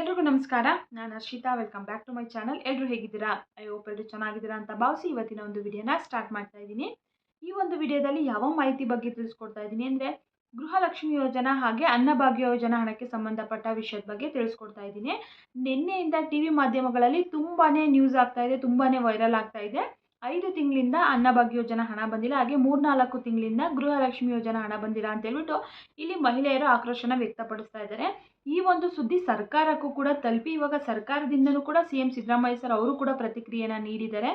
ಎಲ್ರಿಗೂ ನಮಸ್ಕಾರ. ನಾನು Harshitha welcome back to my channel ಎಲ್ಲರೂ ಹೇಗಿದ್ದೀರಾ? ಐ ಹೋಪ್ ಎಲ್ಲರೂ ಚೆನ್ನಾಗಿದ್ದೀರಾ ಅಂತ ಭಾವಿಸಿ ಇವತ್ತಿನ ಒಂದು ವಿಡಿಯೋನ ಸ್ಟಾರ್ಟ್ ಮಾಡ್ತಾ ಇದ್ದೀನಿ. ಈ ಒಂದು ವಿಡಿಯೋದಲ್ಲಿ ಯಾವ ಮಾಹಿತಿ ಬಗ್ಗೆ ತಿಳಿಸ್ಕೊಡ್ತಾ ಇದ್ದೀನಿ ಅಂದರೆ, ಗೃಹಲಕ್ಷ್ಮಿ ಯೋಜನಾ ಹಾಗೆ ಅನ್ನಭಾಗ್ಯ ಯೋಜನಾ ಹಣಕ್ಕೆ ಸಂಬಂಧಪಟ್ಟ ವಿಷಯದ ಬಗ್ಗೆ ತಿಳಿಸ್ಕೊಡ್ತಾ ಇದ್ದೀನಿ. ನಿನ್ನೆಯಿಂದ ಟಿ ಮಾಧ್ಯಮಗಳಲ್ಲಿ ತುಂಬಾ ನ್ಯೂಸ್ ಆಗ್ತಾ ಇದೆ ತುಂಬಾ ವೈರಲ್ ಆಗ್ತಾ ಇದೆ. ಐದು ತಿಂಗಳಿಂದ ಅನ್ನಭಾಗ್ಯ ಯೋಜನಾ ಹಣ ಬಂದಿಲ್ಲ, ಹಾಗೆ ಮೂರ್ನಾಲ್ಕು ತಿಂಗಳಿಂದ ಗೃಹಲಕ್ಷ್ಮಿ ಯೋಜನಾ ಹಣ ಬಂದಿಲ್ಲ ಅಂತ ಹೇಳ್ಬಿಟ್ಟು ಇಲ್ಲಿ ಮಹಿಳೆಯರು ಆಕ್ರೋಶನ ವ್ಯಕ್ತಪಡಿಸ್ತಾ ಇದ್ದಾರೆ. ಈ ಒಂದು ಸುದ್ದಿ ಸರ್ಕಾರಕ್ಕೂ ಕೂಡ ತಲುಪಿ, ಇವಾಗ ಸರ್ಕಾರದಿಂದಲೂ ಕೂಡ ಸಿ ಎಂ ಸಿದ್ದರಾಮಯ್ಯ ಸರ್ ಅವರು ಕೂಡ ಪ್ರತಿಕ್ರಿಯೆಯನ್ನು ನೀಡಿದ್ದಾರೆ.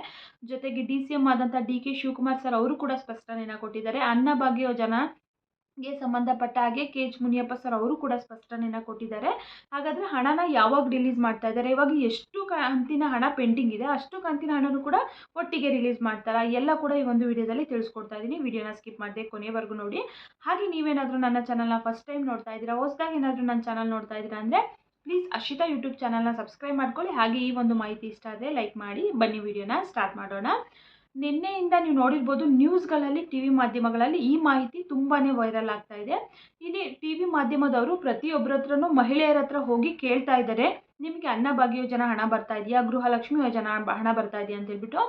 ಜೊತೆಗೆ ಡಿ ಸಿ ಎಂ ಆದಂಥ ಡಿ ಕೆ ಶಿವಕುಮಾರ್ ಸರ್ ಅವರು ಕೂಡ ಸ್ಪಷ್ಟನೆಯನ್ನು ಕೊಟ್ಟಿದ್ದಾರೆ. ಅನ್ನಭಾಗ್ಯ ಯೋಜನಾಗೆ ಸಂಬಂಧಪಟ್ಟ ಹಾಗೆ ಕೆ ಎಚ್ ಮುನಿಯಪ್ಪ ಸರ್ ಅವರು ಕೂಡ ಸ್ಪಷ್ಟನೆಯನ್ನು ಕೊಟ್ಟಿದ್ದಾರೆ. ಹಾಗಾದರೆ ಹಣನ ಯಾವಾಗ ರಿಲೀಸ್ ಮಾಡ್ತಾ ಇದ್ದಾರೆ? ಇವಾಗ ಎಷ್ಟು ಕಂತಿನ ಹಣ ಪೆಂಡಿಂಗ್ ಇದೆ, ಅಷ್ಟು ಕಂತಿನ ಹಣನೂ ಕೂಡ ಒಟ್ಟಿಗೆ ರಿಲೀಸ್ ಮಾಡ್ತಾರಾ? ಎಲ್ಲ ಕೂಡ ಈ ಒಂದು ವಿಡಿಯೋದಲ್ಲಿ ತಿಳಿಸ್ಕೊಡ್ತಾ ಇದ್ದೀನಿ. ವಿಡಿಯೋನ ಸ್ಕಿಪ್ ಮಾಡದೆ ಕೊನೆವರೆಗೂ ನೋಡಿ. ಹಾಗೆ ನೀವೇನಾದರೂ ನನ್ನ ಚಾನಲ್ನ ಫಸ್ಟ್ ಟೈಮ್ ನೋಡ್ತಾ ಇದ್ದೀರಾ, ಹೊಸದಾಗಿ ಏನಾದರೂ ನನ್ನ ಚಾನಲ್ ನೋಡ್ತಾ ಇದ್ದೀರಾ ಅಂದರೆ ಪ್ಲೀಸ್ ಅಶಿತಾ ಯೂಟ್ಯೂಬ್ ಚಾನಲ್ನ ಸಬ್ಸ್ಕ್ರೈಬ್ ಮಾಡ್ಕೊಳ್ಳಿ. ಹಾಗೆ ಈ ಒಂದು ಮಾಹಿತಿ ಇಷ್ಟ ಆದರೆ ಲೈಕ್ ಮಾಡಿ. ಬನ್ನಿ ವಿಡಿಯೋನ ಸ್ಟಾರ್ಟ್ ಮಾಡೋಣ. ನಿನ್ನೆಯಿಂದ ನೀವು ನೋಡಿರ್ಬೋದು ನ್ಯೂಸ್ಗಳಲ್ಲಿ ಟಿ ವಿ ಮಾಧ್ಯಮಗಳಲ್ಲಿ ಈ ಮಾಹಿತಿ ತುಂಬಾ ವೈರಲ್ ಆಗ್ತಾ ಇದೆ. ಇಲ್ಲಿ ಟಿ ವಿ ಮಾಧ್ಯಮದವರು ಪ್ರತಿಯೊಬ್ಬರ ಹತ್ರನೂ ಮಹಿಳೆಯರ ಹತ್ರ ಹೋಗಿ ಕೇಳ್ತಾ ಇದ್ದಾರೆ. ನಿಮಗೆ ಅನ್ನಭಾಗ್ಯ ಯೋಜನಾ ಹಣ ಬರ್ತಾ ಇದೆಯಾ? ಗೃಹಲಕ್ಷ್ಮಿ ಯೋಜನಾ ಹಣ ಬರ್ತಾ ಇದೆಯಾ ಅಂತ ಹೇಳ್ಬಿಟ್ಟು.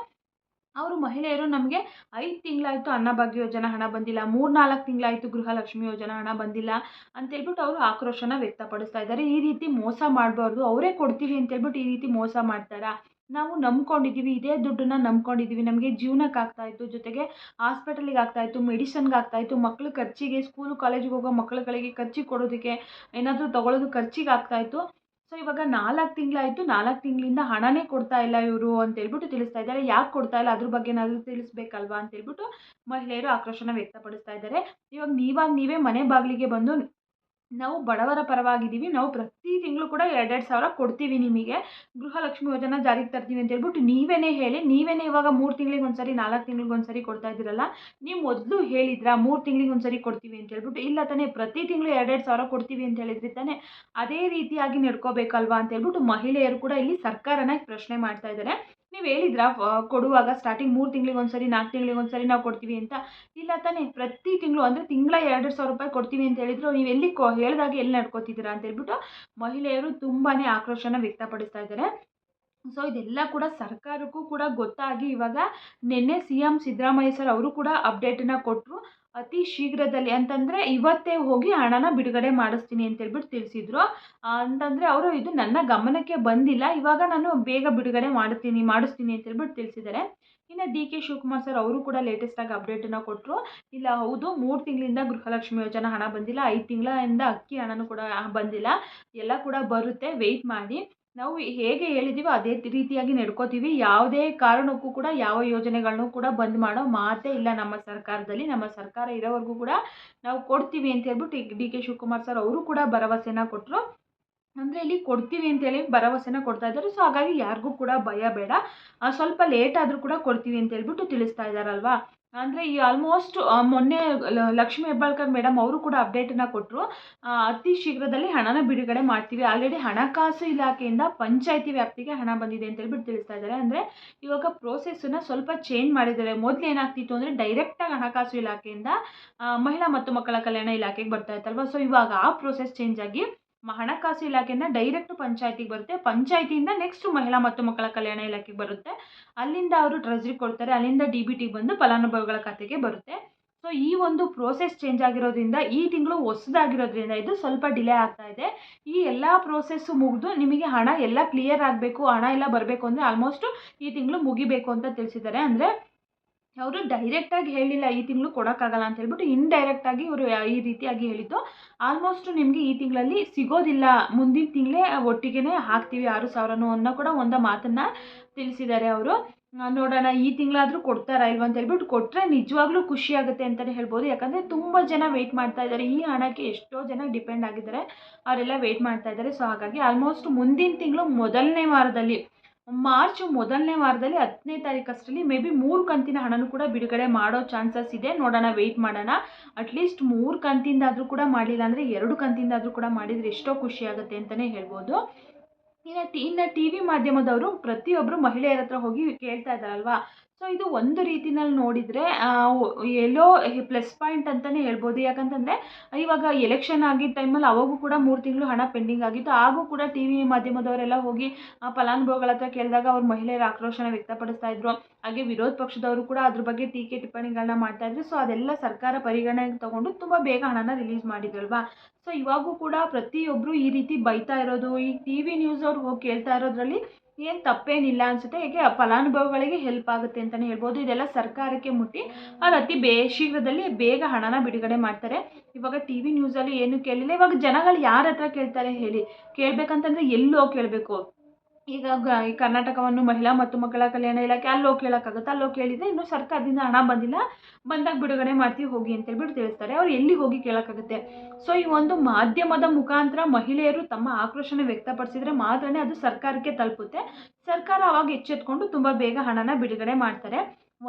ಅವರು ಮಹಿಳೆಯರು ನಮಗೆ ಐದು ತಿಂಗಳಾಯಿತು ಅನ್ನಭಾಗ್ಯ ಯೋಜನಾ ಹಣ ಬಂದಿಲ್ಲ ಮೂರು ನಾಲ್ಕು ತಿಂಗಳಾಯಿತು ಗೃಹಲಕ್ಷ್ಮಿ ಯೋಜನಾ ಹಣ ಬಂದಿಲ್ಲ ಅಂತೇಳ್ಬಿಟ್ಟು ಅವರು ಆಕ್ರೋಶನ ವ್ಯಕ್ತಪಡಿಸ್ತಾ ಇದ್ದಾರೆ. ಈ ರೀತಿ ಮೋಸ ಮಾಡಬಾರ್ದು, ಅವರೇ ಕೊಡ್ತೀವಿ ಅಂತೇಳ್ಬಿಟ್ಟು ಈ ರೀತಿ ಮೋಸ ಮಾಡ್ತಾರಾ? ನಾವು ನಂಬ್ಕೊಂಡಿದ್ದೀವಿ ಇದೇ ದುಡ್ಡನ್ನ ನಂಬ್ಕೊಂಡಿದ್ದೀವಿ ನಮಗೆ ಜೀವನಕ್ಕೆ ಆಗ್ತಾಯಿತ್ತು ಜೊತೆಗೆ ಹಾಸ್ಪಿಟಲಿಗೆ ಆಗ್ತಾಯಿತ್ತು ಮೆಡಿಸನ್ಗೆ ಆಗ್ತಾಯಿತ್ತು ಮಕ್ಳ ಖರ್ಚಿಗೆ ಸ್ಕೂಲು ಕಾಲೇಜಿಗೆ ಹೋಗೋ ಮಕ್ಕಳುಗಳಿಗೆ ಖರ್ಚಿಗೆ ಕೊಡೋದಕ್ಕೆ ಏನಾದರೂ ತೊಗೊಳೋದು ಖರ್ಚಿಗೆ ಆಗ್ತಾಯಿತ್ತು ಸೊ ಇವಾಗ ನಾಲ್ಕು ತಿಂಗಳಾಯಿತು, ನಾಲ್ಕು ತಿಂಗಳಿಂದ ಹಣನೇ ಕೊಡ್ತಾ ಇಲ್ಲ ಇವರು ಅಂತ ಹೇಳ್ಬಿಟ್ಟು ತಿಳಿಸ್ತಾ ಇದ್ದಾರೆ. ಯಾಕೆ ಕೊಡ್ತಾ ಇಲ್ಲ, ಅದ್ರ ಬಗ್ಗೆ ಏನಾದರೂ ತಿಳಿಸ್ಬೇಕಲ್ವಾ ಅಂತ ಹೇಳ್ಬಿಟ್ಟು ಮಹಿಳೆಯರು ಆಕ್ರೋಶನ ವ್ಯಕ್ತಪಡಿಸ್ತಾ ಇದ್ದಾರೆ. ಇವಾಗ ನೀವಾಗ ನೀವೇ ಮನೆ ಬಾಗಿಲಿಗೆ ಬಂದು ನಾವು ಬಡವರ ಪರವಾಗಿದ್ದೀವಿ. ನಾವು ಪ್ರತಿ ತಿಂಗಳು ಕೂಡ ಎರಡೆರಡು ಸಾವಿರ ಕೊಡ್ತೀವಿ ನಿಮಗೆ. ಗೃಹಲಕ್ಷ್ಮಿ ಯೋಜನಾ ಜಾರಿಗೆ ತರ್ತೀವಿ ಅಂತ ಹೇಳ್ಬಿಟ್ಟು ನೀವೇನೇ ಹೇಳಿ, ನೀವೇನೇ ಇವಾಗ ಮೂರು ತಿಂಗಳಿಗೆ ಒಂದ್ಸರಿ, ನಾಲ್ಕು ತಿಂಗಳಿಗೆ ಒಂದ್ಸರಿ ಕೊಡ್ತಾ ಇದ್ದೀರಲ್ಲ, ನೀವು ಮೊದಲು ಹೇಳಿದ್ರಾ ಮೂರು ತಿಂಗಳಿಗೆ ಒಂದ್ಸರಿ ಕೊಡ್ತೀವಿ ಅಂತ ಹೇಳ್ಬಿಟ್ಟು? ಇಲ್ಲ ತಾನೇ, ಪ್ರತಿ ತಿಂಗಳು ಎರಡೆರಡು ಸಾವಿರ ಕೊಡ್ತೀವಿ ಅಂತ ಹೇಳಿದ್ರಿ ತಾನೇ, ಅದೇ ರೀತಿಯಾಗಿ ನಡ್ಕೋಬೇಕಲ್ವಾ ಅಂತ ಹೇಳ್ಬಿಟ್ಟು ಮಹಿಳೆಯರು ಕೂಡ ಇಲ್ಲಿ ಸರ್ಕಾರನ ಪ್ರಶ್ನೆ ಮಾಡ್ತಾ ಇದ್ದಾರೆ. ನೀವು ಹೇಳಿದ್ರಾ ಕೊಡುವಾಗ ಸ್ಟಾರ್ಟಿಂಗ್ ಮೂರು ತಿಂಗಳಿಗೆ ಒಂದ್ಸರಿ ನಾಲ್ಕು ತಿಂಗಳಿಗೆ ಒಂದ್ಸರಿ ನಾವು ಕೊಡ್ತೀವಿ ಅಂತ. ಇಲ್ಲ ತಾನೇ, ಪ್ರತಿ ತಿಂಗಳು ಅಂದರೆ ತಿಂಗಳ ಎರಡು ಸಾವಿರ ರೂಪಾಯಿ ಕೊಡ್ತೀವಿ ಅಂತ ಹೇಳಿದ್ರು, ನೀವು ಎಲ್ಲಿ ಕೊ, ಹೇಳಿದಾಗ ಎಲ್ಲಿ ನಡ್ಕೋತಿದ್ದೀರಾ ಅಂತ ಹೇಳ್ಬಿಟ್ಟು ಮಹಿಳೆಯರು ತುಂಬಾ ಆಕ್ರೋಶನ ವ್ಯಕ್ತಪಡಿಸ್ತಾ ಇದ್ದಾರೆ. ಸೊ ಇದೆಲ್ಲ ಕೂಡ ಸರ್ಕಾರಕ್ಕೂ ಕೂಡ ಗೊತ್ತಾಗಿ ಇವಾಗ ನಿನ್ನೆ ಸಿ ಎಂ ಸಿದ್ದರಾಮಯ್ಯ ಸರ್ ಅವರು ಕೂಡ ಅಪ್ಡೇಟನ್ನು ಕೊಟ್ಟರು ಅತಿ ಶೀಘ್ರದಲ್ಲಿ ಅಂತಂದರೆ ಇವತ್ತೇ ಹೋಗಿ ಹಣನ ಬಿಡುಗಡೆ ಮಾಡಿಸ್ತೀನಿ ಅಂತೇಳ್ಬಿಟ್ಟು ತಿಳಿಸಿದ್ರು. ಅಂತಂದರೆ ಅವರು ಇದು ನನ್ನ ಗಮನಕ್ಕೆ ಬಂದಿಲ್ಲ. ಇವಾಗ ನಾನು ಬೇಗ ಬಿಡುಗಡೆ ಮಾಡ್ತೀನಿ, ಮಾಡಿಸ್ತೀನಿ ಅಂತೇಳ್ಬಿಟ್ಟು ತಿಳಿಸಿದ್ದಾರೆ. ಇನ್ನು ಡಿ ಕೆ ಶಿವಕುಮಾರ್ ಸರ್ ಅವರು ಕೂಡ ಲೇಟೆಸ್ಟಾಗಿ ಅಪ್ಡೇಟನ್ನು ಕೊಟ್ಟರು ಇಲ್ಲ, ಹೌದು, ಮೂರು ತಿಂಗಳಿಂದ ಗೃಹಲಕ್ಷ್ಮಿ ಯೋಜನಾ ಹಣ ಬಂದಿಲ್ಲ. ಐದು ತಿಂಗಳಿಂದ ಅಕ್ಕಿ ಹಣನೂ ಕೂಡ ಬಂದಿಲ್ಲ. ಎಲ್ಲ ಕೂಡ ಬರುತ್ತೆ. ವೆಯ್ಟ್ ಮಾಡಿ. ನಾವು ಹೇಗೆ ಹೇಳಿದ್ದೀವೋ ಅದೇ ರೀತಿಯಾಗಿ ನಡ್ಕೋತೀವಿ. ಯಾವುದೇ ಕಾರಣಕ್ಕೂ ಕೂಡ, ಯಾವ ಯೋಜನೆಗಳನ್ನೂ ಕೂಡ ಬಂದ್ ಮಾಡೋ ಮಾತೇ ಇಲ್ಲ ನಮ್ಮ ಸರ್ಕಾರದಲ್ಲಿ. ನಮ್ಮ ಸರ್ಕಾರ ಇರೋವರೆಗೂ ಕೂಡ ನಾವು ಕೊಡ್ತೀವಿ ಅಂತ ಹೇಳ್ಬಿಟ್ಟು ಡಿ ಕೆ ಶಿವಕುಮಾರ್ ಸರ್ ಅವರು ಕೂಡ ಭರವಸೆನ ಕೊಟ್ಟರು ಅಂದರೆ ಇಲ್ಲಿ ಕೊಡ್ತೀವಿ ಅಂತೇಳಿ ಭರವಸೆನ ಕೊಡ್ತಾ ಇದ್ದಾರೆ. ಸೊ ಹಾಗಾಗಿ ಯಾರಿಗೂ ಕೂಡ ಭಯ ಬೇಡ. ಸ್ವಲ್ಪ ಲೇಟ್ ಆದರೂ ಕೂಡ ಕೊಡ್ತೀವಿ ಅಂತ ಹೇಳ್ಬಿಟ್ಟು ತಿಳಿಸ್ತಾ ಇದ್ದಾರಲ್ವಾ? ಅಂದರೆ ಈ ಆಲ್ಮೋಸ್ಟ್ ಮೊನ್ನೆ ಲಕ್ಷ್ಮೀ ಹೆಬ್ಬಾಳ್ಕರ್ ಮೇಡಮ್ ಅವರು ಕೂಡ ಅಪ್ಡೇಟನ್ನು ಕೊಟ್ಟರು ಅತಿ ಶೀಘ್ರದಲ್ಲಿ ಹಣನ ಬಿಡುಗಡೆ ಮಾಡ್ತೀವಿ. ಆಲ್ರೆಡಿ ಹಣಕಾಸು ಇಲಾಖೆಯಿಂದ ಪಂಚಾಯಿತಿ ವ್ಯಾಪ್ತಿಗೆ ಹಣ ಬಂದಿದೆ ಅಂತ ಹೇಳ್ಬಿಟ್ಟು ತಿಳಿಸ್ತಾ ಇದ್ದಾರೆ. ಅಂದರೆ ಇವಾಗ ಪ್ರೋಸೆಸ್ಸನ್ನು ಸ್ವಲ್ಪ ಚೇಂಜ್ ಮಾಡಿದ್ದಾರೆ. ಮೊದಲು ಏನಾಗ್ತಿತ್ತು ಅಂದರೆ ಡೈರೆಕ್ಟಾಗಿ ಹಣಕಾಸು ಇಲಾಖೆಯಿಂದ ಮಹಿಳಾ ಮತ್ತು ಮಕ್ಕಳ ಕಲ್ಯಾಣ ಇಲಾಖೆಗೆ ಬರ್ತಾ ಇತ್ತಲ್ವ? ಸೊ ಇವಾಗ ಆ ಪ್ರೋಸೆಸ್ ಚೇಂಜ್ ಆಗಿ ಹಣಕಾಸು ಇಲಾಖೆಯಿಂದ ಡೈರೆಕ್ಟ್ ಪಂಚಾಯತಿಗೆ ಬರುತ್ತೆ. ಪಂಚಾಯತಿಯಿಂದ ನೆಕ್ಸ್ಟ್ ಮಹಿಳಾ ಮತ್ತು ಮಕ್ಕಳ ಕಲ್ಯಾಣ ಇಲಾಖೆಗೆ ಬರುತ್ತೆ. ಅಲ್ಲಿಂದ ಅವರು ಟ್ರೆಜರಿ ಕೊಡ್ತಾರೆ. ಅಲ್ಲಿಂದ ಡಿ ಬಿ ಟಿಗೆ ಬಂದು ಫಲಾನುಭವಿಗಳ ಖಾತೆಗೆ ಬರುತ್ತೆ. ಸೊ ಈ ಒಂದು ಪ್ರೋಸೆಸ್ ಚೇಂಜ್ ಆಗಿರೋದ್ರಿಂದ, ಈ ತಿಂಗಳು ಹೊಸದಾಗಿರೋದ್ರಿಂದ ಇದು ಸ್ವಲ್ಪ ಡಿಲೇ ಆಗ್ತಾ ಇದೆ. ಈ ಎಲ್ಲ ಪ್ರೋಸೆಸ್ಸು ಮುಗಿದು ನಿಮಗೆ ಹಣ ಎಲ್ಲ ಕ್ಲಿಯರ್ ಆಗಬೇಕು, ಹಣ ಎಲ್ಲ ಬರಬೇಕು ಅಂದರೆ ಆಲ್ಮೋಸ್ಟು ಈ ತಿಂಗಳು ಮುಗಿಬೇಕು ಅಂತ ತಿಳಿಸಿದ್ದಾರೆ. ಅಂದರೆ ಅವರು ಡೈರೆಕ್ಟಾಗಿ ಹೇಳಿಲ್ಲ, ಈ ತಿಂಗಳು ಕೊಡೋಕ್ಕಾಗಲ್ಲ ಅಂತ ಹೇಳ್ಬಿಟ್ಟು ಇಂಡೈರೆಕ್ಟಾಗಿ ಇವರು ಈ ರೀತಿಯಾಗಿ ಹೇಳಿದ್ದು. ಆಲ್ಮೋಸ್ಟ್ ನಿಮಗೆ ಈ ತಿಂಗಳಲ್ಲಿ ಸಿಗೋದಿಲ್ಲ. ಮುಂದಿನ ತಿಂಗಳೇ ಒಟ್ಟಿಗೆ ಹಾಕ್ತೀವಿ ಆರು ಸಾವಿರನೂ ಅನ್ನೋ ಕೂಡ ಒಂದು ಮಾತನ್ನು ತಿಳಿಸಿದ್ದಾರೆ ಅವರು. ನೋಡೋಣ, ಈ ತಿಂಗಳಾದರೂ ಕೊಡ್ತಾರಾ ಇಲ್ವ ಅಂತ ಹೇಳ್ಬಿಟ್ಟು ಕೊಟ್ಟರೆ ನಿಜವಾಗ್ಲೂ ಖುಷಿ ಆಗುತ್ತೆ ಅಂತಲೇ ಹೇಳ್ಬೋದು. ಯಾಕಂದರೆ ತುಂಬ ಜನ ವೆಯ್ಟ್ ಮಾಡ್ತಾ ಇದ್ದಾರೆ. ಈ ಹಣಕ್ಕೆ ಎಷ್ಟೋ ಜನ ಡಿಪೆಂಡ್ ಆಗಿದ್ದಾರೆ. ಅವರೆಲ್ಲ ವೆಯ್ಟ್ ಮಾಡ್ತಾ ಇದ್ದಾರೆ. ಸೊ ಹಾಗಾಗಿ ಆಲ್ಮೋಸ್ಟ್ ಮುಂದಿನ ತಿಂಗಳು ಮೊದಲನೇ ವಾರದಲ್ಲಿ ಮಾರ್ಚ್ ಮೊದಲನೇ ವಾರದಲ್ಲಿ ಹತ್ತನೇ ತಾರೀಕಷ್ಟರಲ್ಲಿ ಮೇ ಬಿ ಮೂರು ಕಂತಿನ ಹಣನೂ ಕೂಡ ಬಿಡುಗಡೆ ಮಾಡೋ ಚಾನ್ಸಸ್ ಇದೆ. ನೋಡೋಣ ವೆಯ್ಟ್ ಮಾಡೋಣ. ಅಟ್ಲೀಸ್ಟ್ ಮೂರು ಕಂತಿಂದಾದರೂ ಕೂಡ ಮಾಡಲಿಲ್ಲ ಅಂದರೆ ಎರಡು ಕಂತಿಂದಾದರೂ ಕೂಡ ಮಾಡಿದರೆ ಎಷ್ಟೋ ಖುಷಿ ಆಗುತ್ತೆ ಅಂತಲೇ ಹೇಳ್ಬೋದು. ಇನ್ನು ಟಿ ಇನ್ನು ಟಿ ವಿ ಮಾಧ್ಯಮದವರು ಪ್ರತಿಯೊಬ್ಬರು ಮಹಿಳೆಯರ ಹತ್ರ ಹೋಗಿ ಕೇಳ್ತಾ ಇದ್ದಾರಲ್ವಾ? ಸೊ ಇದು ಒಂದು ರೀತಿನಲ್ಲಿ ನೋಡಿದರೆ ಎಲ್ಲೋ ಪ್ಲಸ್ ಪಾಯಿಂಟ್ ಅಂತಲೇ ಹೇಳ್ಬೋದು. ಯಾಕಂತಂದರೆ, ಇವಾಗ ಎಲೆಕ್ಷನ್ ಆಗಿದ್ದ ಟೈಮಲ್ಲಿ ಅವಾಗೂ ಕೂಡ ಮೂರು ತಿಂಗಳು ಹಣ ಪೆಂಡಿಂಗ್ ಆಗಿತ್ತು. ಆಗೂ ಕೂಡ ಟಿ ವಿ ಮಾಧ್ಯಮದವರೆಲ್ಲ ಹೋಗಿ ಫಲಾನುಭವಿಗಳ ಹತ್ರ ಕೇಳಿದಾಗ ಅವ್ರು ಮಹಿಳೆಯರ ಆಕ್ರೋಶನ ವ್ಯಕ್ತಪಡಿಸ್ತಾ ಇದ್ರು. ಹಾಗೆ ವಿರೋಧ ಪಕ್ಷದವರು ಕೂಡ ಅದ್ರ ಬಗ್ಗೆ ಟೀಕೆ ಟಿಪ್ಪಣಿಗಳನ್ನ ಮಾಡ್ತಾ ಇದ್ರು. ಸೊ ಅದೆಲ್ಲ ಸರ್ಕಾರ ಪರಿಗಣನೆಗೆ ತಗೊಂಡು ತುಂಬ ಬೇಗ ಹಣನ ರಿಲೀಸ್ ಮಾಡಿದ್ರಲ್ವಾ? ಸೊ ಇವಾಗೂ ಕೂಡ ಪ್ರತಿಯೊಬ್ಬರು ಈ ರೀತಿ ಬೈತಾ ಇರೋದು. ಈ ಟಿ ವಿ ನ್ಯೂಸ್ ಅವ್ರು ಹೋಗಿ ಕೇಳ್ತಾ ಇರೋದ್ರಲ್ಲಿ ಏನು ತಪ್ಪೇನಿಲ್ಲ ಅನಿಸುತ್ತೆ? ಹೇಗೆ ಫಲಾನುಭವಿಗಳಿಗೆ ಹೆಲ್ಪ್ ಆಗುತ್ತೆ ಅಂತಲೇ ಹೇಳ್ಬೋದು. ಇದೆಲ್ಲ ಸರ್ಕಾರಕ್ಕೆ ಮುಟ್ಟಿ ಅವ್ರು ಅತಿ ಬೇ, ಶೀಘ್ರದಲ್ಲಿ ಬೇಗ ಹಣನ ಬಿಡುಗಡೆ ಮಾಡ್ತಾರೆ. ಇವಾಗ ಟಿ ವಿ ನ್ಯೂಸಲ್ಲಿ ಏನು ಕೇಳಿಲ್ಲ. ಇವಾಗ ಜನಗಳು ಯಾರ ಹತ್ರ ಕೇಳ್ತಾರೆ ಹೇಳಿ? ಕೇಳಬೇಕಂತಂದ್ರೆ ಎಲ್ಲೋ ಕೇಳಬೇಕು. ಈಗ ಗ, ಈ ಕರ್ನಾಟಕವನ್ನು ಮಹಿಳಾ ಮತ್ತು ಮಕ್ಕಳ ಕಲ್ಯಾಣ ಇಲಾಖೆ ಅಲ್ಲಿ ಹೋಗಿ ಕೇಳೋಕ್ಕಾಗುತ್ತೆ? ಅಲ್ಲಿ ಹೋಗಿ ಕೇಳಿದರೆ ಇನ್ನೂ ಸರ್ಕಾರದಿಂದ ಹಣ ಬಂದಿಲ್ಲ. ಬಂದಾಗ ಬಿಡುಗಡೆ ಮಾಡ್ತೀವಿ, ಹೋಗಿ ಅಂತೇಳ್ಬಿಟ್ಟು ತಿಳಿಸ್ತಾರೆ. ಅವ್ರು ಎಲ್ಲಿ ಹೋಗಿ ಕೇಳೋಕ್ಕಾಗುತ್ತೆ? ಸೊ ಈ ಒಂದು ಮಾಧ್ಯಮದ ಮುಖಾಂತರ ಮಹಿಳೆಯರು ತಮ್ಮ ಆಕ್ರೋಶನ ವ್ಯಕ್ತಪಡಿಸಿದರೆ ಮಾತ್ರನೇ ಅದು ಸರ್ಕಾರಕ್ಕೆ ತಲುಪುತ್ತೆ. ಸರ್ಕಾರ ಅವಾಗ ಎಚ್ಚೆತ್ಕೊಂಡು ತುಂಬ ಬೇಗ ಹಣನ ಬಿಡುಗಡೆ ಮಾಡ್ತಾರೆ.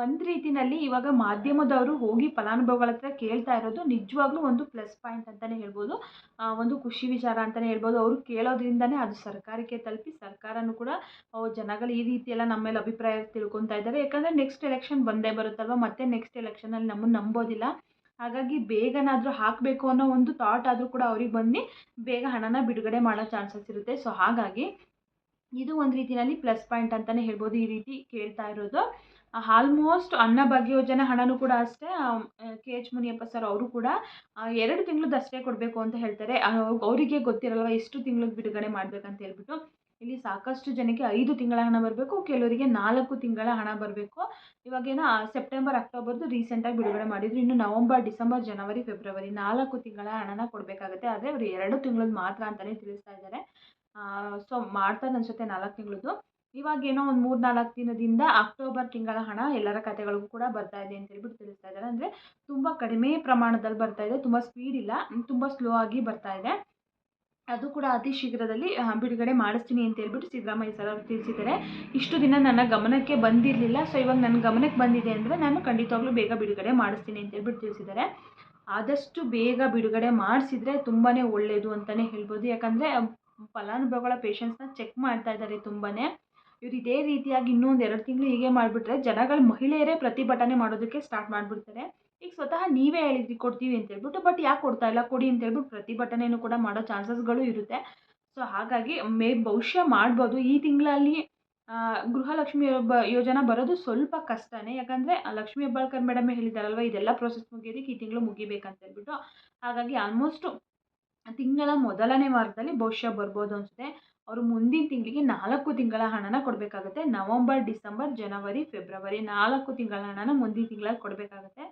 ಒಂದು ರೀತಿಯಲ್ಲಿ ಇವಾಗ ಮಾಧ್ಯಮದವರು ಹೋಗಿ ಫಲಾನುಭವಿಗಳ ಹತ್ರ ಕೇಳ್ತಾ ಇರೋದು ನಿಜವಾಗ್ಲೂ ಒಂದು ಪ್ಲಸ್ ಪಾಯಿಂಟ್ ಅಂತಲೇ ಹೇಳ್ಬೋದು. ಒಂದು ಖುಷಿ ವಿಚಾರ ಅಂತಲೇ ಹೇಳ್ಬೋದು. ಅವರು ಕೇಳೋದ್ರಿಂದನೇ ಅದು ಸರ್ಕಾರಕ್ಕೆ ತಲುಪಿ ಸರ್ಕಾರನೂ ಕೂಡ ಜನಗಳು ಈ ರೀತಿಯೆಲ್ಲ ನಮ್ಮ ಮೇಲೆ ಅಭಿಪ್ರಾಯ ತಿಳ್ಕೊತಾ ಇದ್ದಾರೆ. ಯಾಕಂದರೆ ನೆಕ್ಸ್ಟ್ ಎಲೆಕ್ಷನ್ ಬಂದೇ ಬರುತ್ತಲ್ವ? ಮತ್ತೆ ನೆಕ್ಸ್ಟ್ ಎಲೆಕ್ಷನಲ್ಲಿ ನಮ್ಮನ್ನು ನಂಬೋದಿಲ್ಲ. ಹಾಗಾಗಿ ಬೇಗನಾದರೂ ಹಾಕಬೇಕು ಅನ್ನೋ ಒಂದು ಥಾಟ್ ಆದರೂ ಕೂಡ ಅವ್ರಿಗೆ ಬಂದು ಬೇಗ ಹಣನ ಬಿಡುಗಡೆ ಮಾಡೋ ಚಾನ್ಸಸ್ ಇರುತ್ತೆ. ಸೊ ಹಾಗಾಗಿ ಇದು ಒಂದು ರೀತಿಯಲ್ಲಿ ಪ್ಲಸ್ ಪಾಯಿಂಟ್ ಅಂತಲೇ ಹೇಳ್ಬೋದು ಈ ರೀತಿ ಕೇಳ್ತಾ ಇರೋದು. ಆಲ್ಮೋಸ್ಟ್ ಅನ್ನಭಾಗ್ಯ ಯೋಜನೆ ಹಣನೂ ಕೂಡ ಅಷ್ಟೇ ಕೆ ಎಚ್ ಮುನಿಯಪ್ಪ ಸರ್ ಅವರು ಕೂಡ ಎರಡು ತಿಂಗಳದ್ದು ಅಷ್ಟೇ ಕೊಡಬೇಕು ಅಂತ ಹೇಳ್ತಾರೆ. ಅವರಿಗೆ ಗೊತ್ತಿರಲ್ವ ಎಷ್ಟು ತಿಂಗಳಿಗೆ ಬಿಡುಗಡೆ ಮಾಡಬೇಕಂತ ಹೇಳ್ಬಿಟ್ಟು. ಇಲ್ಲಿ ಸಾಕಷ್ಟು ಜನಕ್ಕೆ ಐದು ತಿಂಗಳ ಹಣ ಬರಬೇಕು, ಕೆಲವರಿಗೆ ನಾಲ್ಕು ತಿಂಗಳ ಹಣ ಬರಬೇಕು. ಇವಾಗೇನೋ ಸೆಪ್ಟೆಂಬರ್ ಅಕ್ಟೋಬರ್ದು ರೀಸೆಂಟಾಗಿ ಬಿಡುಗಡೆ ಮಾಡಿದ್ರು. ಇನ್ನು ನವಂಬರ್ ಡಿಸೆಂಬರ್ ಜನವರಿ ಫೆಬ್ರವರಿ ನಾಲ್ಕು ತಿಂಗಳ ಹಣನ ಕೊಡಬೇಕಾಗುತ್ತೆ. ಆದರೆ ಅವರು ಎರಡು ತಿಂಗಳದ್ದು ಮಾತ್ರ ಅಂತಲೇ ತಿಳಿಸ್ತಾ ಇದ್ದಾರೆ. ಸೊ ಮಾಡ್ತಾರೆ ಅನಿಸುತ್ತೆ ನಾಲ್ಕು ತಿಂಗಳದ್ದು ಇವಾಗೇನೋ ಒಂದು ಮೂರು ನಾಲ್ಕು ದಿನದಿಂದ ಅಕ್ಟೋಬರ್ ತಿಂಗಳ ಹಣ ಎಲ್ಲರ ಖಾತೆಗಳಿಗೂ ಕೂಡ ಬರ್ತಾ ಇದೆ ಅಂತ ಹೇಳ್ಬಿಟ್ಟು ತಿಳಿಸ್ತಾ ಇದ್ದಾರೆ. ಅಂದರೆ ತುಂಬ ಕಡಿಮೆ ಪ್ರಮಾಣದಲ್ಲಿ ಬರ್ತಾ ಇದೆ. ತುಂಬ ಸ್ಪೀಡ್ ಇಲ್ಲ. ತುಂಬ ಸ್ಲೋ ಆಗಿ ಬರ್ತಾ ಇದೆ. ಅದು ಕೂಡ ಅತಿ ಶೀಘ್ರದಲ್ಲಿ ಬಿಡುಗಡೆ ಮಾಡಿಸ್ತೀನಿ ಅಂತ ಹೇಳ್ಬಿಟ್ಟು ಸಿದ್ದರಾಮಯ್ಯ ಸರ್ ಅವರು ತಿಳಿಸಿದ್ದಾರೆ. ಇಷ್ಟು ದಿನ ನನ್ನ ಗಮನಕ್ಕೆ ಬಂದಿರಲಿಲ್ಲ. ಸೊ ಇವಾಗ ನನ್ನ ಗಮನಕ್ಕೆ ಬಂದಿದೆ ಅಂದರೆ ನಾನು ಖಂಡಿತವಾಗ್ಲೂ ಬೇಗ ಬಿಡುಗಡೆ ಮಾಡಿಸ್ತೀನಿ ಅಂತ ಹೇಳ್ಬಿಟ್ಟು ತಿಳಿಸಿದ್ದಾರೆ. ಆದಷ್ಟು ಬೇಗ ಬಿಡುಗಡೆ ಮಾಡಿಸಿದ್ರೆ ತುಂಬಾ ಒಳ್ಳೆಯದು ಅಂತಲೇ ಹೇಳ್ಬೋದು. ಯಾಕಂದರೆ, ಫಲಾನುಭವಿಗಳ ಪೇಷನ್ಸ್ನ ಚೆಕ್ ಮಾಡ್ತಾ ಇದ್ದಾರೆ ತುಂಬಾ ಇವ್ರು ಇದೇ ರೀತಿಯಾಗಿ ಇನ್ನೊಂದು ಎರಡು ತಿಂಗಳು ಹೀಗೆ ಮಾಡಿಬಿಟ್ರೆ ಜನಗಳು ಮಹಿಳೆಯರೇ ಪ್ರತಿಭಟನೆ ಮಾಡೋದಕ್ಕೆ ಸ್ಟಾರ್ಟ್ ಮಾಡಿಬಿಡ್ತಾರೆ. ಈಗ ಸ್ವತಃ ನೀವೇ ಹೇಳಿದ್ರಿ ಕೊಡ್ತೀವಿ ಅಂತ ಹೇಳ್ಬಿಟ್ಟು ಬಟ್ ಯಾಕೆ ಕೊಡ್ತಾ ಇಲ್ಲ? ಕೊಡಿ ಅಂತ ಹೇಳ್ಬಿಟ್ಟು ಪ್ರತಿಭಟನೆಯೂ ಕೂಡ ಮಾಡೋ ಚಾನ್ಸಸ್ಗಳು ಇರುತ್ತೆ. ಸೊ ಹಾಗಾಗಿ ಮೇ ಬಹುಶಃ ಮಾಡ್ಬೋದು. ಈ ತಿಂಗಳಲ್ಲಿ ಗೃಹಲಕ್ಷ್ಮಿ ಯೋಜನೆ ಬರೋದು ಸ್ವಲ್ಪ ಕಷ್ಟನೇ. ಯಾಕಂದರೆ ಲಕ್ಷ್ಮಿ ಹೆಬ್ಬಾಳ್ಕರ್ ಮೇಡಮ್ ಹೇಳಿದಾರಲ್ವ, ಇದೆಲ್ಲ ಪ್ರೊಸೆಸ್ ಮುಗಿಯೋದಕ್ಕೆ ಈ ತಿಂಗಳು ಮುಗಿಬೇಕಂತ ಹೇಳ್ಬಿಟ್ಟು. ಹಾಗಾಗಿ ಆಲ್ಮೋಸ್ಟು ತಿಂಗಳ ಮೊದಲನೇ ವಾರದಲ್ಲಿ ಬಹುಶಃ ಬರ್ಬೋದು ಅನಿಸುತ್ತೆ. ಅವರು ಮುಂದಿನ ತಿಂಗಳಿಗೆ ನಾಲ್ಕು ತಿಂಗಳ ಹಣನ ಕೊಡಬೇಕಾಗುತ್ತೆ. ನವಂಬರ್, ಡಿಸೆಂಬರ್, ಜನವರಿ, ಫೆಬ್ರವರಿ ನಾಲ್ಕು ತಿಂಗಳ ಹಣನ ಮುಂದಿನ ತಿಂಗಳಲ್ಲಿ ಕೊಡಬೇಕಾಗುತ್ತೆ.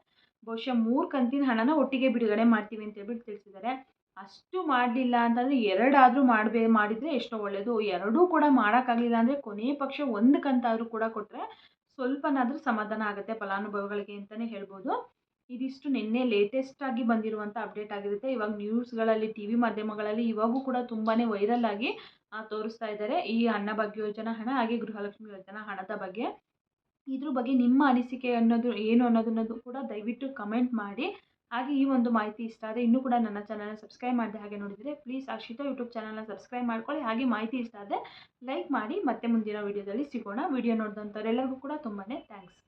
ಬಹುಶಃ ಮೂರು ಕಂತಿನ ಹಣನ ಒಟ್ಟಿಗೆ ಬಿಡುಗಡೆ ಮಾಡ್ತೀವಿ ಅಂತ ಹೇಳ್ಬಿಟ್ಟು ತಿಳಿಸಿದ್ದಾರೆ. ಅಷ್ಟು ಮಾಡಲಿಲ್ಲ ಅಂತಂದರೆ ಎರಡಾದರೂ ಮಾಡಬೇ, ಮಾಡಿದರೆ ಎಷ್ಟೋ ಒಳ್ಳೆಯದು ಎರಡೂ ಕೂಡ ಮಾಡೋಕ್ಕಾಗಲಿಲ್ಲ ಅಂದರೆ ಕೊನೆಯ ಪಕ್ಷ ಒಂದು ಕಂತಾದರೂ ಕೂಡ ಕೊಟ್ಟರೆ ಸ್ವಲ್ಪನಾದರೂ ಸಮಾಧಾನ ಆಗುತ್ತೆ ಫಲಾನುಭವಿಗಳಿಗೆ ಅಂತಲೇ ಹೇಳ್ಬೋದು. ಇದಿಷ್ಟು ನಿನ್ನೆ ಲೇಟೆಸ್ಟಾಗಿ ಬಂದಿರುವಂಥ ಅಪ್ಡೇಟ್ ಆಗಿರುತ್ತೆ. ಇವಾಗ ನ್ಯೂಸ್ಗಳಲ್ಲಿ ಟಿ ವಿ ಮಾಧ್ಯಮಗಳಲ್ಲಿ ಇವಾಗೂ ಕೂಡ ತುಂಬಾ ವೈರಲ್ ಆಗಿ ತೋರಿಸ್ತಾ ಇದ್ದಾರೆ. ಈ ಅನ್ನಭಾಗ್ಯ ಯೋಜನಾ ಹಣ, ಹಾಗೆ ಗೃಹಲಕ್ಷ್ಮಿ ಯೋಜನಾ ಹಣದ ಬಗ್ಗೆ. ಇದ್ರ ಬಗ್ಗೆ ನಿಮ್ಮ ಅನಿಸಿಕೆ ಅನ್ನೋದು ಏನು ಅನ್ನೋದನ್ನೋದು ಕೂಡ ದಯವಿಟ್ಟು ಕಮೆಂಟ್ ಮಾಡಿ. ಹಾಗೆ ಈ ಒಂದು ಮಾಹಿತಿ ಇಷ್ಟ ಆದರೆ ಇನ್ನೂ ಕೂಡ ನನ್ನ ಚಾನಲ್ನ ಸಬ್ಸ್ಕ್ರೈಬ್ ಮಾಡಿದೆ ಹಾಗೆ ನೋಡಿದರೆ ಪ್ಲೀಸ್ ಅರ್ಷಿತಾ ಯೂಟ್ಯೂಬ್ ಚಾನಲ್ನ ಸಬ್ಸ್ಕ್ರೈಬ್ ಮಾಡ್ಕೊಳ್ಳಿ. ಹಾಗೆ ಮಾಹಿತಿ ಇಷ್ಟ ಆದರೆ ಲೈಕ್ ಮಾಡಿ. ಮತ್ತೆ ಮುಂದಿನ ವಿಡಿಯೋದಲ್ಲಿ ಸಿಗೋಣ. ವಿಡಿಯೋ ನೋಡಿದಂಥವ್ರೆಲ್ಲರಿಗೂ ಕೂಡ ತುಂಬಾ ಥ್ಯಾಂಕ್ಸ್